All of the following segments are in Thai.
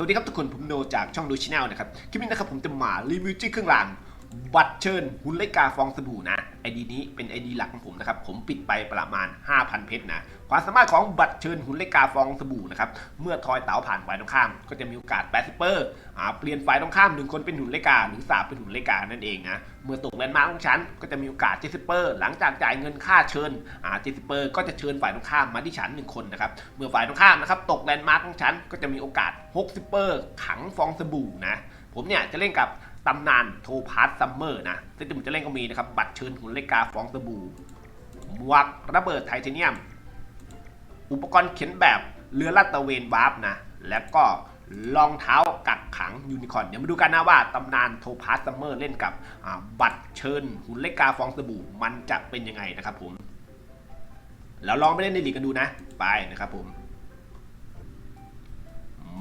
สวัสดีครับทุกคนผมโนจากช่องดูชแนลนะครับ คลิปนี้นะครับผมจะมารีวิวจี้เครื่องราง บัตรเชิญหุ่นไลกาฟองสบู่นะไอดีนี้เป็นไอดีหลักของผมนะครับ ผมปิดไปประมาณ 5,000 เพชรนะ ความสามารถของบัตรเชิญหุ่นไลกาฟองสบู่นะครับ เมื่อทอยเต๋าผ่านฝ่ายตรงข้าม ก็จะมีโอกาสแปซิเปอร์เปลี่ยนฝ่ายตรงข้ามหนึ่งคนเป็นหุ่นไลกา หรือสาเป็นหุ่นไลกานั่นเองนะ เมื่อตกแลนด์มาร์กของฉัน ก็จะมีโอกาสเจสเปอร์หลังจากจ่ายเงินค่าเชิญเจสเปอร์ก็จะเชิญฝ่ายตรงข้ามมาที่ฉันหนึ่งคนนะครับ เมื่อฝ่ายตรงข้ามนะครับตกแลนด์มาร์กของฉัน ก็จะมีโอกาสฮกซิเปอร์ขังฟองสบู่นะ ผมเนี่ยจะเล่นกับ ตำนานโทพาร์ซัมเมอร์นะ ซึ่งที่ผมจะเล่นก็มีนะครับ บัตรเชิญหุ่นเลกาฟองสบู่หมวกระเบิดไทเทเนียม อุปกรณ์เข็นแบบเรือลาดตะเวนวาร์ปนะ แล้วก็รองเท้ากักขังยูนิคอร์นเดี๋ยวมาดูกันนะว่าตำนานโทพาร์ซัมเมอร์เล่นกับบัตรเชิญหุ่นเลกาฟองสบู่มันจะเป็นยังไงนะครับผม แล้วลองไปเล่นในลีกกันดูนะ ไปนะครับผม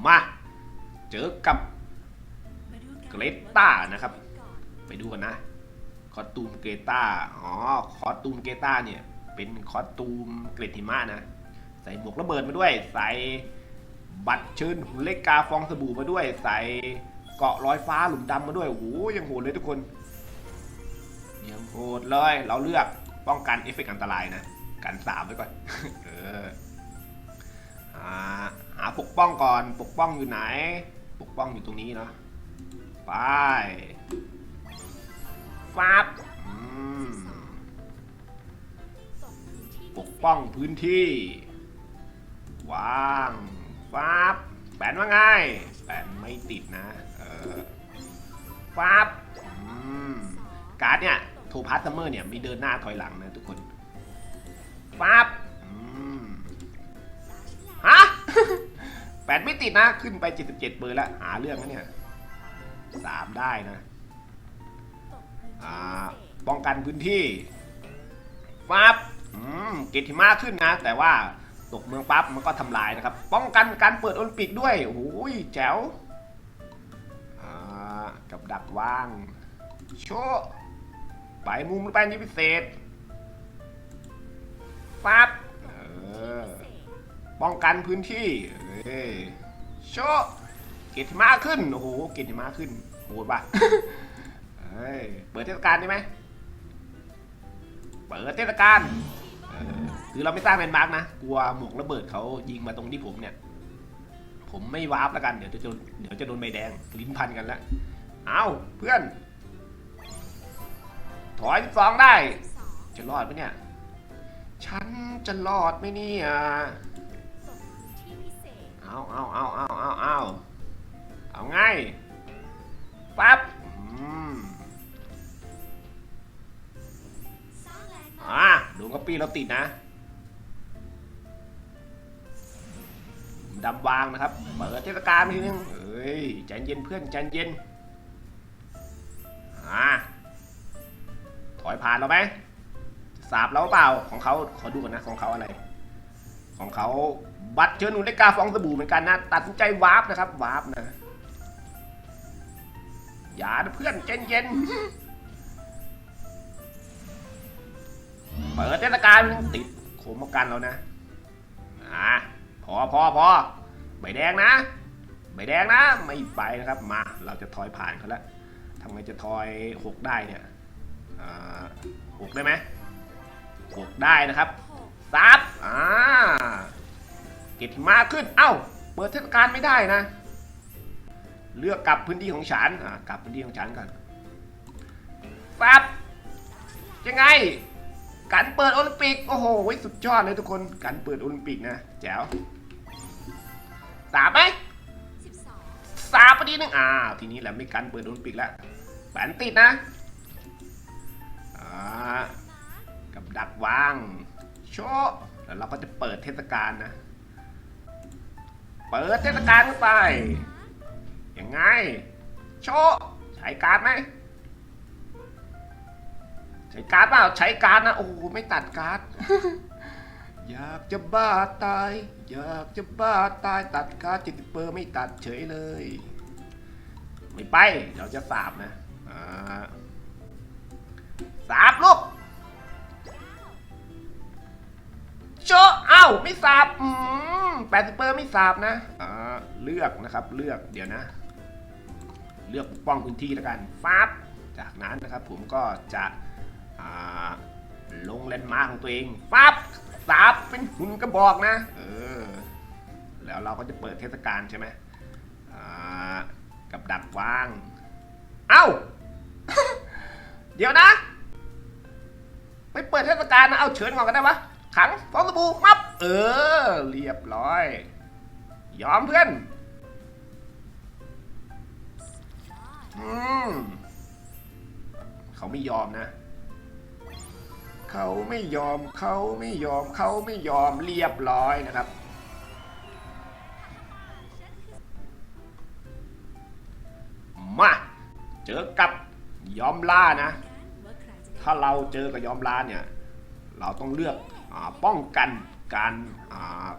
มา เจอกับ เกรต้านะครับ ไปดูกันนะ คอสตูมเกรต้า อ๋อ คอสตูมเกรต้าเนี่ย เป็นคอสตูมเกรดหิมะนะ ใส่หมวกระเบิดมาด้วย ใส่บัตรเชิญหุ่นเล็กกาฟองสบู่มาด้วย ใส่เกาะลอยฟ้าหลุมดำมาด้วย โอ้โห ยังโหดเลยทุกคน ยังโหดเลย เราเลือกป้องกันเอฟเฟกต์อันตรายนะ กันสามไว้ก่อน เออหาหาปกป้องก่อน ปกป้องอยู่ไหน ปกป้องอยู่ตรงนี้เนาะ ไปฟับปกป้องพื้นที่ วางฟับแปนว่าไงแปนไม่ติดนะ เออฟับการ์ดเนี่ยโทพาร์ซัมเมอร์เนี่ยมีเดินหน้าถอยหลังนะทุกคนฟับฮะแปดไม่ติดนะ ขึ้นไป 77 เบอร์แล้ว หาเรื่องนะเนี่ย สามได้นะอ่าป้องกันพื้นที่ปั๊บอืมเกตทิมาขึ้นนะ แต่ว่าตกเมืองปั๊บมันก็ทำลายนะครับ ป้องกันการเปิดโอลิมปิกด้วยโอ้โหแจ๋วอ่ากับดักวาง โชว์ไปมุมแป้นยี่พิเศษปั๊บเออป้องกันพื้นที่เอ้ยโชว์ เกตทิมาขึ้น โอ้โห เกตทิมาขึ้นโหดป่ะเปิดเทศกาลได้ไหมเปิดเทศกาลคือเราไม่สร้างแมนมาร์กนะ กลัวหมวกระเบิดเขายิงมาตรงที่ผมเนี่ย ผมไม่วาร์ปแล้วกัน เดี๋ยวจะโดนเดี๋ยวจะโดนใบแดง ลิ้นพันกันแล้วเอาเพื่อน ถอยสองได้ จะรอดไหมเนี่ย ฉันจะรอดไหมเนี่ย เอาเอาเอาเอาเอาเอา เอาไงปั๊บอ่าดูกระปี้เราติดนะดำวางนะครับ เปิดเทศกาลทีนึงเฮ้ยใจเย็นเพื่อนใจเย็นอ่าถอยผ่านเราไหมสาบเราเปล่าของเขาขอดูก่อนนะของเขาอะไร ของเขาบัตรเชิญหนุนได้กาฟองสบู่เหมือนกันนะ ตัดสินใจวาร์ปนะครับวาร์ปนะ อย่าเพื่อนเย็นเย็นๆเปิดเทศกาลติดโคมกันแล้วนะอ่าพอพอพอใบแดงนะใบแดงนะไม่ไปนะครับมาเราจะทอยผ่านเขาแล้วทำไงจะทอยหกได้เนี่ยหกได้ไหมหกได้นะครับซับอ่าเก็บมะขึ้นเอ้า เปิดเทศกาลไม่ได้นะ เลือกกลับพื้นที่ของฉันอ่ากลับพื้นที่ของฉันก่อนปั๊บยังไง การเปิดโอลิมปิก โอ้โหสุดยอดเลยทุกคนการเปิดโอลิมปิกนะแจ๋วสามไหมสามพอดีนึงอ้าวทีนี้แหละไม่การเปิดโอลิมปิกแล้วแปนติดนะอ่ากับดักวางโชว์แล้วเราก็จะเปิดเทศกาลนะ เปิดเทศกาลเข้าไป ยังไง โชว์ใช้การ์ดไหมใช้การ์ดเปล่าใช้การ์ดนะโอ้โหไม่ตัดการ์ดอยากจะบ้าตาย อยากจะบ้าตายตัดการ์ดจิตเปอร์ไม่ตัดเฉยเลย ไม่ไปเราจะสาบนะอ่าสาบลูกโชว์เอาอ้าวไม่สาบอืมแปดสิบเปอร์ไม่สาบนะอ่าเลือกนะครับเลือกเดี๋ยวนะ เลือกปกป้องพื้นที่แล้วกันฟับจากนั้นนะครับผมก็จะลงเลนด์มาร์คของตัวเองฟับสาบเป็นหุ่นกระบอกนะ เออ แล้วเราก็จะเปิดเทศกาลใช่ไหมกับดักวาง เอ้า เดี๋ยวนะ ไปเปิดเทศกาลนะ เอาเชิญก่อนกันได้ปะขังฟองสบู่มับ เออ เรียบร้อย ยอมเพื่อน อืมเขาไม่ยอมนะ เขาไม่ยอมเขาไม่ยอมเขาไม่ยอมเรียบร้อยนะครับ มา เจอกับยอมล่านะ ถ้าเราเจอกับยอมล่าเนี่ย เราต้องเลือกอป้องกันการ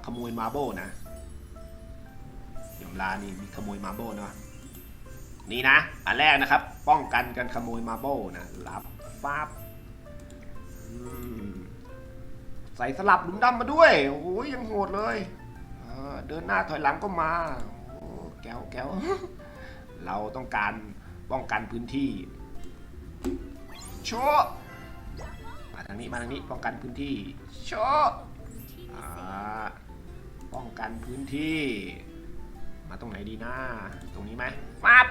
ขโมยมาโบนะยอมล่านี่มีขโมยมาโบเนาะ นี่นะ อันแรกนะครับ ป้องกันการขโมยมาโบนะรับฟ้าบใส่สลับหลุมดำมาด้วย โอ้ยยังโหดเลยเเดินหน้าถอยหลังก็มา แก้วแก้วเราต้องการป้องกันพื้นที่โชว์มาทางนี้มาทางนี้ป้องกันพื้นที่โชว์ป้องกันพื้นที่ มาตรงไหนดีนะตรงนี้ไหมฟับ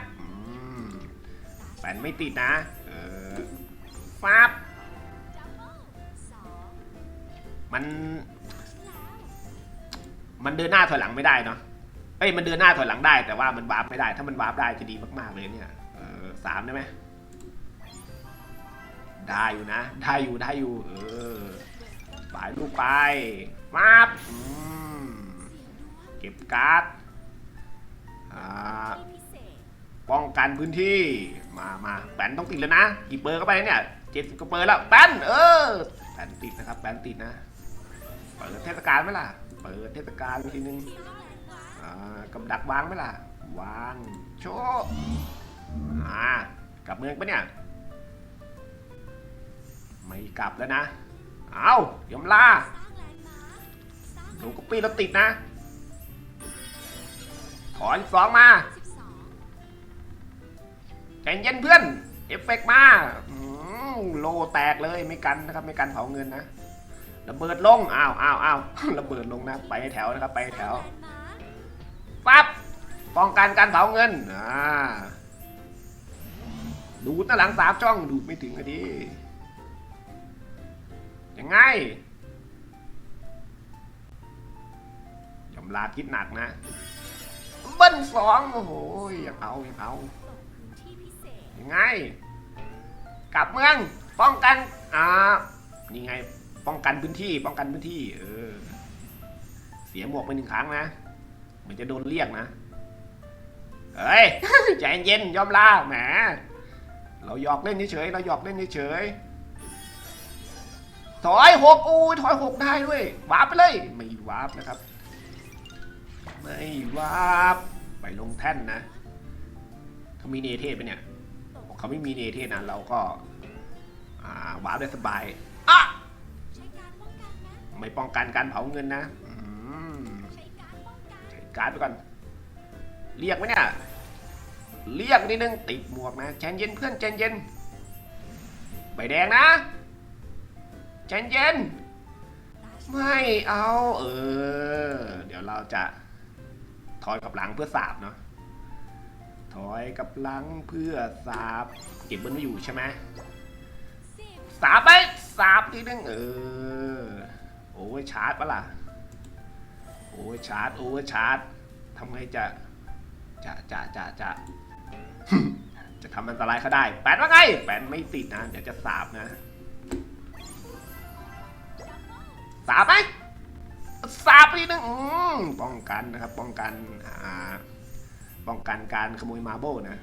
แปนไม่ติดนะ เออฟับมัน มันเดินหน้าถอยหลังไม่ได้เนาะเอ้ยมันเดินหน้าถอยหลังได้แต่ว่ามันวาร์ปไม่ได้ ถ้ามันวาร์ปได้จะดีมากๆเลยเนี่ยเออสามได้ไหมได้อยู่นะ ได้อยู่ได้อยู่ เออปลายลูกไปมาบเก็บการ์ดอ่า ป้องกันพื้นที่ มามาแปนต้องติดแล้วนะ กี่เปอร์เข้าไปเนี่ยเจ็ดสิบกว่าเปอร์แล้วแปนเออแปนติดนะครับแปนติดนะ เปิดเทศกาลไหมล่ะ เปิดเทศกาลทีนึงอ่ากับดักวางไหมล่ะ วางโชว์อ่ากลับเมืองปะเนี่ย ไม่กลับแล้วนะ เอายอมลาหนูก็ปีแล้วติดนะถอนสองมา ใจเย็นเพื่อน เอฟเฟกต์มาโลแตกเลยไม่กันนะครับไม่กันเผาเงินนะระเบิดลงอ้าวอ้าวอ้าวระเบิดลงนะ ไปแถวนะครับ ไปแถวปั๊บป้องกันการเผาเงินอ่าดูดหน้าหลังสามช่องดูดไม่ถึงอะดิยังไงยอมลาคิดหนักนะ เบิ้ลสองโอ้โหยากเอาอยากเอา ยังไง กลับเมือง ป้องกัน อ่า นี่ไง ป้องกันพื้นที่ ป้องกันพื้นที่ เออ เสียหมวกไปหนึ่งครั้งนะ เหมือนจะโดนเรียกนะ เฮ้ย ใจเย็น ยอมลาแหม เราหยอกเล่นเฉยๆเราหยอกเล่นเฉยๆถอยหกอู้ยถอยหกได้ด้วยวาร์ปไปเลย ไม่วาร์ปนะครับ ไม่วาร์ปไปลงแท่นนะเขามีเนเทศไปเนี่ย เขาไม่มีเนเทศนะเราก็อ่าวาร์ปได้สบายอะไม่ป้องกันการเผาเงินนะใช้การไปก่อน เรียกไหมเนี่ย เรียกนิดนึงติดหมวกนะใจเย็นเพื่อนใจเย็น ใบแดงนะใจเย็น ไม่เอา เออ เดี๋ยวเราจะถอยกับหลังเพื่อสาบเนาะ อยกับลังเพื่อสาบเก็บเบิ้ลไม่อยู่ใช่ไหมสาบไปสาบทีนึงเออโอ้ยชาร์จปะล่ะโอ้ยชาร์จโอ้ยชาร์จทำไงจะจะจะจะจะจะทำอันตรายเขาได้ แปนว่าไง แปนไม่ติดนะ เดี๋ยวจะสาบนะ สาบไหมสาบไปทีนึงป้องกันนะครับ ป้องกันอ่า ป้องกันการขโมยมาโบนะ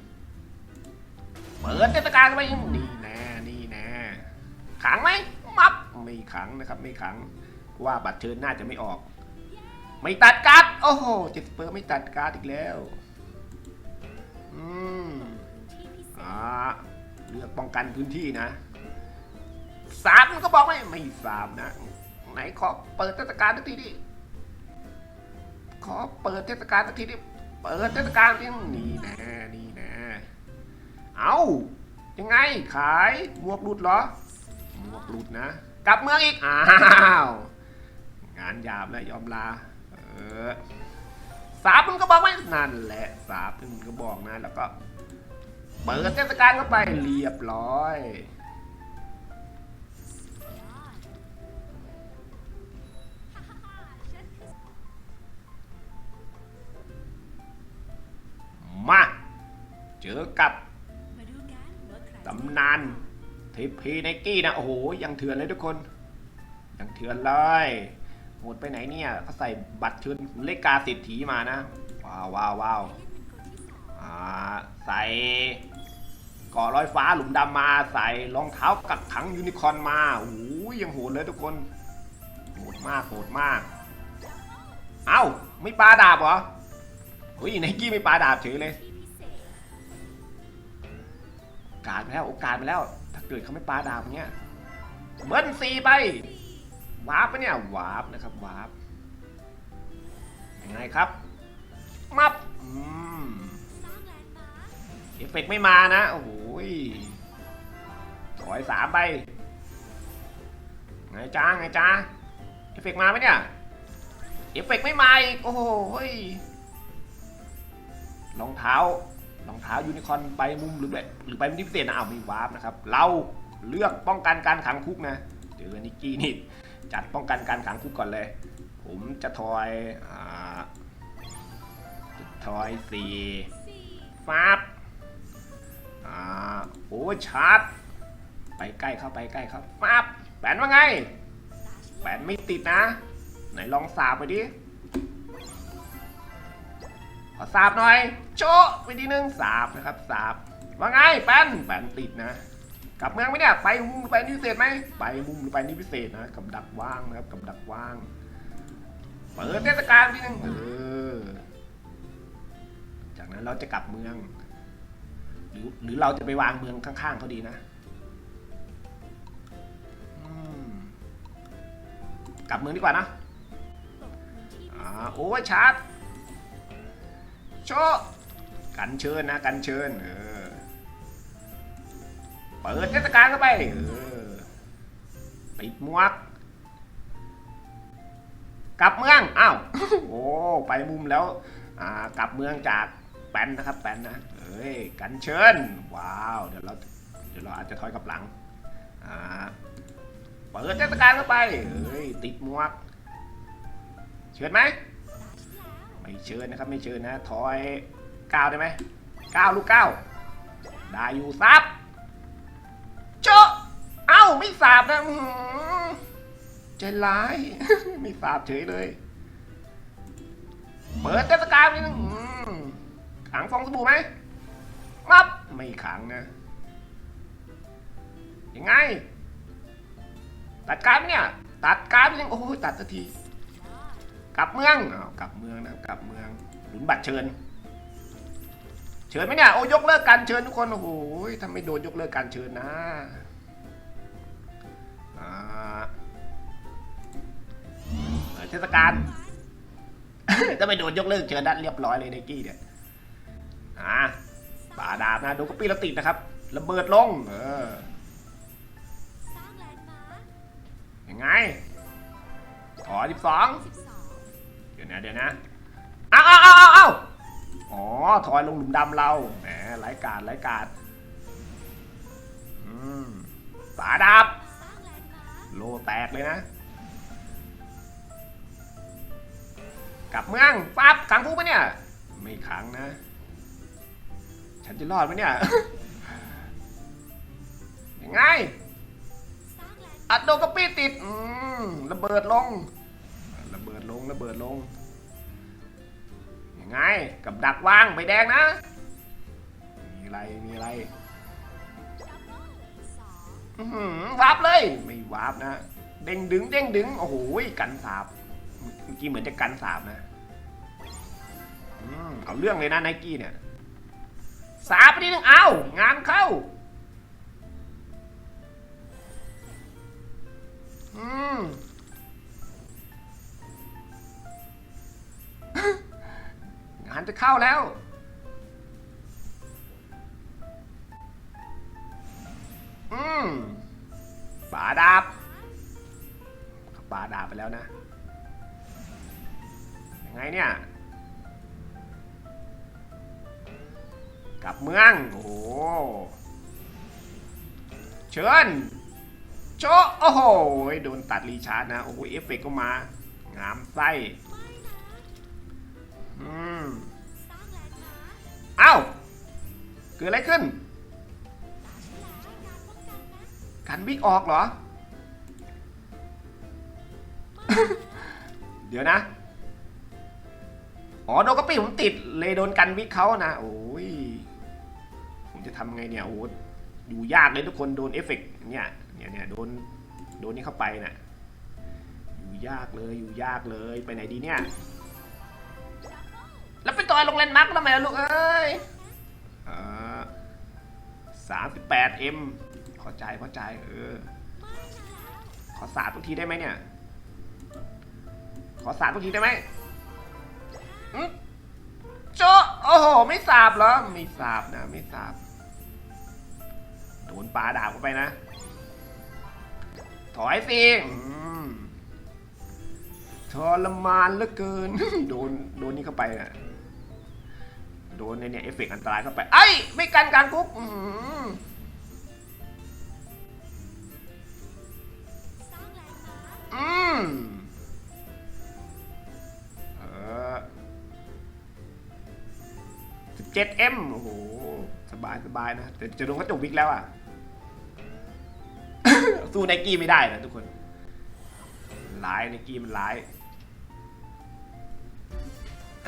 เปิดเทศกาลไว้นี่แน่นี่แน่ขังไหมมับไม่ขังนะครับ ไม่ขังว่าบัตรเชิญน่าจะไม่ออก ไม่ตัดการ์ดโอ้โหเจ็ดเปอร์ไม่ตัดการ์ดอีกแล้วอืมอ่าเลือกป้องกันพื้นที่นะสามก็บอกไม่ไม่สามนะ ไหนขอเปิดเทศกาลสักทีดิขอเปิดเทศกาลสักทีดิ เปิดเทศกาลที่นี่แน่นี่แน่เอายังไงขายหมวกหลุดเหรอหมวกหลุดนะ กลับเมืองอีก อ้าว งานหยาบแล้วยอมลา เออสาบมันก็บอกไว้นั่นแหละสาบมันก็บอกนะแล้วก็ เปิดเทศกาลเข้าไปเรียบร้อย เจอกับตำนานทีพีไนกี้นะ โอ้โห ยังเถื่อนเลยทุกคน ยังเถื่อนเลยโหดไปไหนเนี่ยเขาใส่บัตรเชิญเลขกาเศรษฐีมานะ ว้าวว้าวว้าวใส่ก่อร้อยฟ้าหลุมดำมาใส่รองเท้ากักขังยูนิคอนมาโอ้ยยังโหดเลยทุกคน โหดมากโหดมาก เอ้า ไม่ปาดาบเหรอเฮ้ยไนกี้ไม่ปาดาบเฉยเลย อกาสมาแล้วโอกาสมาแล้ว ถ้าเกิดเขาไม่ปาดาบเนี้ยเบิ้ลสี่ไปวาร์ปปะเนี่ยวาร์ปนะครับวาร์ปยังไงครับมับเอฟเฟกต์ไม่มานะ โอ้โหถอยสามไปไงจ้าไงจ้าเอฟเฟกต์มาไหมเนี่ยเอฟเฟกต์ไม่มาอีกโอ้โหยรองเท้า รองเท้ายูนิคอนไปมุมหรือแบบหรือไปมุมที่พิเศษนะอ้าวมีวาร์ปนะครับ เราเลือกป้องกันการขังคุกนะเจอนิกกี้นี่จัดป้องกันการขังคุกก่อนเลย ผมจะทอยอ่าทอยสี่ฟับอ่าโอ้ชาร์จไปใกล้เข้าไปใกล้เข้าฟับแปนว่าไงแปนไม่ติดนะ ไหนลองสาบไปดิ ขอสาบหน่อย โชะไปทีนึงสาบนะครับสาบว่าไงแปนแปนติดนะ กลับเมืองไหมเนี่ยไปมุมหรือไปนี่พิเศษไหมไปมุมหรือไปนี่พิเศษนะกับดักว่างนะครับกับดักว่างเปิดเทศกาลทีนึงเออจากนั้นเราจะกลับเมือง หรือหรือเราจะไปวางเมืองข้างๆเขาดีนะกลับเมืองดีกว่านะอ่าโอ้ยชาร์จ โชะกันเชิญนะกันเชิญเออเปิดเทศกาลเข้าไปเออปิดหมวกกลับเมืองอ้าวโอ้ไปมุมแล้วอ่ากลับเมืองจากแปนนะครับแปนนะเอ้ยกันเชิญว้าวเดี๋ยวเราเดี๋ยวเราอาจจะถอยกลับหลังอ่าเปิดเทศกาลเข้าไปเอ้ยติดหมวกเชิญไหมตาที่แล้ว ไม่เชิญนะครับไม่เชิญนะถอยก้าวได้ไหมก้าวลูกก้าวได้อยู่ซับโจะเอ้าไม่สาบนะใจร้ายไม่สาบเฉยเลยเปิดเทศกาลนี่นะอื้อขังฟองสบู่ไหมมับไม่ขังนะยังไง ตัดการไหมเนี่ย ตัดการไปยังโอ้ยตัดสักที กลับเมืองอ้าวกลับเมืองนะกลับเมืองหลุนบัตรเชิญ เชิญไหมเนี่ยโอ้ยกเลิกการเชิญทุกคนโอ้โหทำไมโดนยกเลิกการเชิญนะอ่าเปิดเทศกาลถ้าไม่โดนยกเลิกเชิญนัดเรียบร้อยเลยไนกี้เนี่ยอ่าป่าดาบนะโดนก็ปีล้วติดนะครับระเบิดลง เออยังไงขอสิบสองสิบสอง ยวนะเดี๋ยวนะอ้าวอ้าวอ้าวอ้าวอ๋อถอยลงหลุมดำเราแหมไร้การไร้การอืมสาดับ โลแตกเลยนะ กลับเมืองปั๊บขังคุกปะเนี่ย ไม่ขังนะ ฉันจะรอดไหมเนี่ยยังไงอัดโดนกระปี้ติดอืมระเบิดลง ระเบิดลงระเบิดลง ยังไง กับดักวางใบแดงนะ มีอะไร มีอะไรหือวาร์ปเลย ไม่วาร์ปนะ เด้งดึงเด้งดึง โอ้โห กันสาบ เมื่อกี้เหมือนจะกันสาบนะอเอาเรื่องเลยนะไนกี้เนี่ย สาบไปนิดนึง เอางานเข้าอืม หันจะเข้าแล้ว อืมป่าดาบป่าดาบไปแล้วนะ ยังไงเนี่ย กลับเมือง โอ้โห เชิญโชโอ้โห โดนตัดรีชาร์จนะ โอ้โห เอฟเฟกต์ก็มา งามไส้ อืม อ้าวเกิดอะไรขึ้น กันวิกออกเหรอ เดี๋ยวนะ อ๋อโดนกระปี้ผมติดเลยโดนกันวิกเขานะ โอ้ย ผมจะทำไงเนี่ยโอ้อยู่ยากเลยทุกคนโดนเอฟเฟกต์เนี่ยเนี่ยเนี่ยโดนโดนนี่เข้าไปน่ะอยู่ยากเลยอยู่ยากเลยไปไหนดีเนี่ย อยโรงแรมมาร์กแล้วไหมล่ะลูกเอ้ยสามสิบแปดเอ็มข้าใจข้าใจเออ ขอสาดทุกทีได้ไหมเนี่ย ขอสาดทุกทีได้ไหมอืมโจโอ้โห ไม่สาบเหรอ ไม่สาบนะ ไม่สาบโดนปลาดาบเข้าไปนะ ถอยสิทรมานเหลือเกิน โดน โดนนี่เข้าไปน่ะ โดนเนี่ยเอฟเฟกต์อันตรายเข้าไป ไอ้ยไม่กันการกุ๊กอืมาร์คอืมเออสิบเจ็ดเอ็มโอ้โห สบายสบายนะ แต่จะโดนกระจกวิกแล้วอะ สู้ไนกี้ไม่ได้นะทุกคนร้ายไนกี้มันร้าย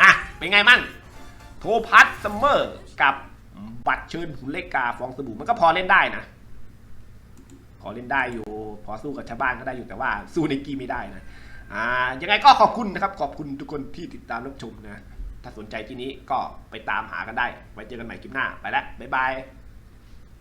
อะ เป็นไงมั่ง โทพัทซัมเมอร์กับบัตรเชิญหุ่นเล็กกาฟองสบู่มันก็พอเล่นได้นะ พอเล่นได้อยู่ พอสู้กับชาวบ้านก็ได้อยู่แต่ว่าสู้ในกีไม่ได้นะอ่ายังไงก็ขอบคุณนะครับ ขอบคุณทุกคนที่ติดตามรับชมนะ ถ้าสนใจที่นี้ก็ไปตามหากันได้ ไว้เจอกันใหม่คลิปหน้าไปแล้วบ๊ายบาย